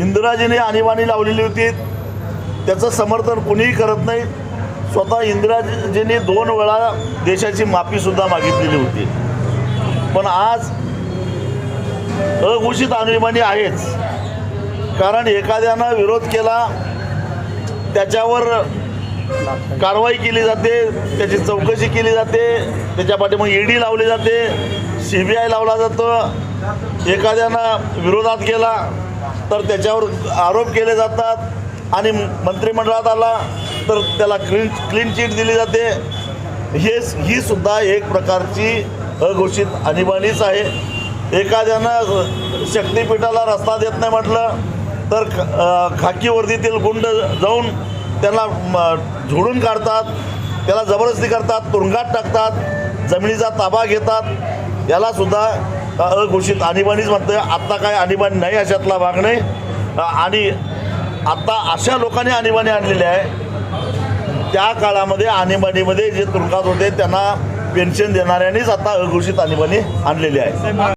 इंदिराजीने आणीबाणी लावलेली होती. त्याचं समर्थन कुणीही करत नाही. स्वतः इंदिराजींनी दोन वेळा देशाची माफीसुद्धा मागितलेली होती. पण आज अघोषित आणीबाणी आहेच. कारण एखाद्यानं विरोध केला त्याच्यावर कारवाई केली जाते त्याची चौकशी केली जाते त्याच्या मग ईडी लावली जाते सी बी आय लावला जातो एखाद्यानं विरोधात गेला तर त्याच्यावर आरोप केले जातात आणि मंत्रिमंडळात आला तर त्याला क्लीन क्लीन चिट दिली जाते. हे ही सुद्धा एक प्रकारची अघोषित आणीबाणीच आहे. एखाद्यानं शक्तिपीठाला रस्ता देत नाही म्हटलं तर खाकी वर्दीतील गुंड जाऊन त्याला झोडून काढतात त्याला जबरदस्ती करतात तुरुंगात टाकतात जमिनीचा ताबा घेतात. याला का अघोषित आणीबाणीच म्हणतं आत्ता काय आणीबाणी नाही अशातला भाग नाही. आणि आत्ता अशा लोकांनी आणीबाणी आणलेली आहे. त्या काळामध्ये आणीबाणीमध्ये जे तुरुंगात होते त्यांना पेन्शन देणाऱ्यांनीच आता अघोषित आणीबाणी आणलेली आहे.